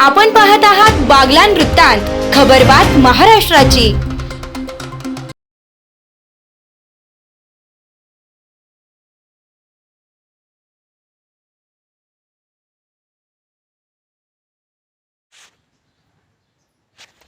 आपण पाहत आहात बागलान वृत्तांत खबरबात महाराष्ट्राची.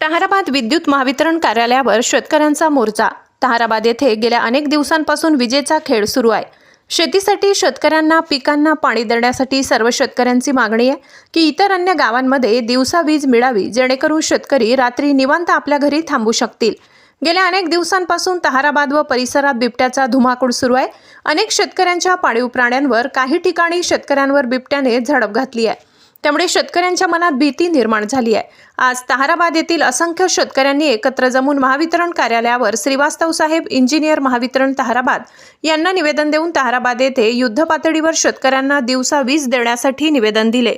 ताहराबाद विद्युत महावितरण कार्यालयावर शेतकऱ्यांचा मोर्चा. ताहराबाद येथे गेल्या अनेक दिवसांपासून विजेचा खेळ सुरू आहे. शेतीसाठी शेतकऱ्यांना पिकांना पाणी देण्यासाठी सर्व शेतकऱ्यांची मागणी आहे की इतर अन्य गावांमध्ये दिवसा वीज मिळावी जेणेकरून शेतकरी रात्री निवांत आपल्या घरी थांबू शकतील. गेल्या अनेक दिवसांपासून तहाराबाद व परिसरात बिबट्याचा धुमाकूळ सुरू आहे. अनेक शेतकऱ्यांच्या पाळीव प्राण्यांवर काही ठिकाणी शेतकऱ्यांवर बिबट्याने झडप घातली आहे. त्यामुळे शेतकऱ्यांच्या मनात भीती निर्माण झाली आहे. आज तहाराबाद येथील असंख्य शेतकऱ्यांनी एकत्र जमून महावितरण कार्यालयावर श्रीवास्तव साहेब इंजिनियर महावितरण तहाराबाद यांना निवेदन देऊन तहाराबाद येथे युद्ध पातळीवर शेतकऱ्यांना दिवसा वीज देण्यासाठी निवेदन दिले.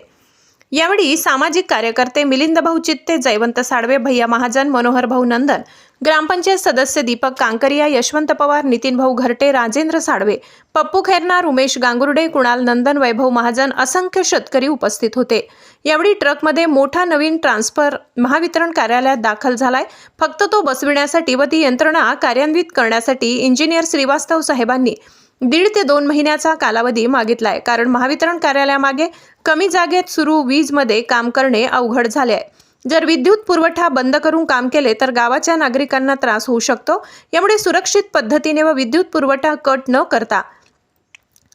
यावेळी सामाजिक कार्यकर्ते मिलिंद भाऊ चित्ते जयवंत साडवे भैया महाजन मनोहर भाऊ नंदन ग्रामपंचायत सदस्य दीपक कांकरिया यशवंत पवार नितीन भाऊ घरटे राजेंद्र साडवे पप्पू खैरनार उमेश गांगुर्डे कुणाल नंदन वैभव महाजन असंख्य शेतकरी उपस्थित होते. यावेळी ट्रकमध्ये मोठा नवीन ट्रान्सफर महावितरण कार्यालयात दाखल झालाय. फक्त तो बसविण्यासाठी व ती यंत्रणा कार्यान्वित करण्यासाठी इंजिनियर श्रीवास्तव साहेबांनी दीड ते दोन महिन्याचा कालावधी मागितलाय. कारण महावितरण कार्यालयामागे कमी जागेत सुरू वीजमध्ये काम करणे अवघड झाले आहे. जर विद्युत पुरवठा बंद करून काम केले तर गावाच्या नागरिकांना त्रास होऊ शकतो. यामुळे सुरक्षित पद्धतीने व विद्युत पुरवठा कट न करता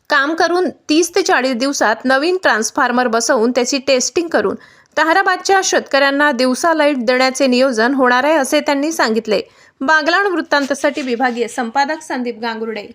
काम करून तीस ते चाळीस दिवसात नवीन ट्रान्सफॉर्मर बसवून त्याची टेस्टिंग करून ताहराबादच्या शेतकऱ्यांना दिवसा लाइट देण्याचे नियोजन होणार आहे असे त्यांनी सांगितले. बागलाण वृत्तांतसाठी विभागीय संपादक संदीप गांगुर्डे.